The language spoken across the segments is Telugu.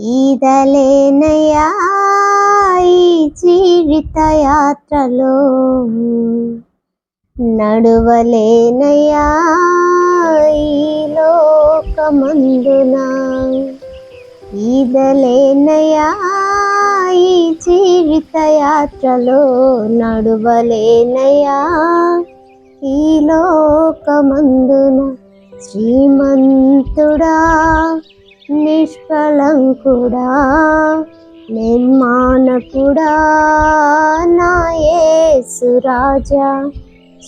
ఈదలేనయా ఈ జీవిత యాత్రలో నడువలేనయా ఈ లోకమందున. ఈదలేనయా ఈ జీవిత యాత్రలో నడువలేనయా ఈ లోకమందున. శ్రీమంతుడా నిష్కలంకుడా నిర్మాణకుడా నా యేసు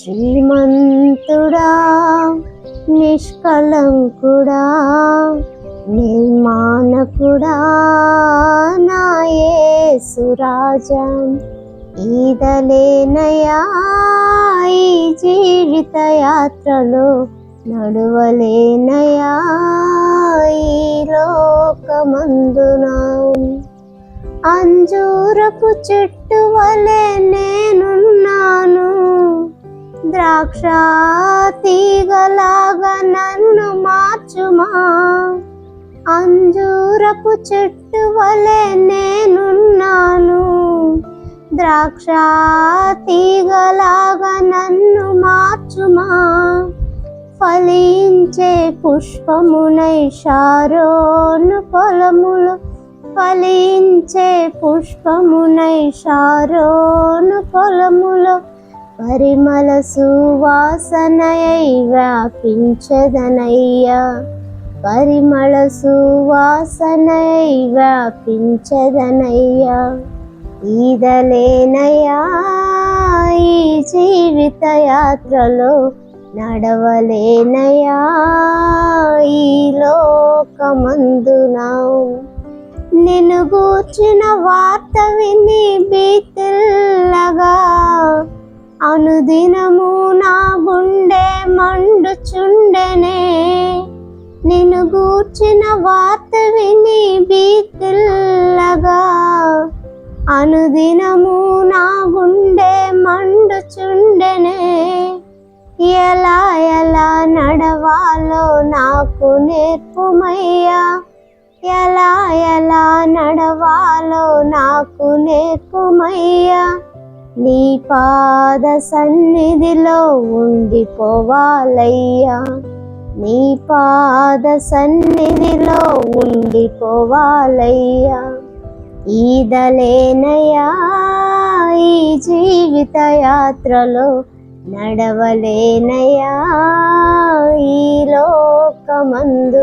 శ్రీమంతుడా. నిష్కలంకుడా నిర్మాణకుడా నా యేసు ఈదలేనయా ఈ జీవిత యాత్రలో నడువలేనయా ఈ లోకమందున అంజూరపు చెట్టు వలె నేనున్నాను. ద్రాక్ష తీగలాగా నన్ను మార్చుమా. అంజూరపు చెట్టు వలె నేనున్నాను. ద్రాక్ష తీగలాగా నన్ను మార్చు ఫలించే పుష్పమునై షారోను పొలములు ఫలించే పుష్పమునై షారోను పొలములు పరిమళ సువాసనయై వ్యాపించదనయ్యా. పరిమళ సువాసనయై వ్యాపించదనయ్యా. ఈదలేనయా ఈ జీవిత యాత్రలో నడవలేనయా ఈ లోకమందున నిన్ను గూర్చిన వార్త విని బీతిల్లగా అనుదినము నా గుండె మండుచుండెనే. నిన్ను గూర్చిన వార్త విని నడవాలో నాకు నేర్పుమయ్యా. ఎలా ఎలా నడవాలో నాకు నేర్పుమయ్యా. నీ పాద సన్నిధిలో ఉండిపోవాలయ్యా. నీ పాద సన్నిధిలో ఉండిపోవాలయ్యా. ఈదలేనయా ఈ జీవిత యాత్రలో నడవలేనయా. ఈ లోకమందున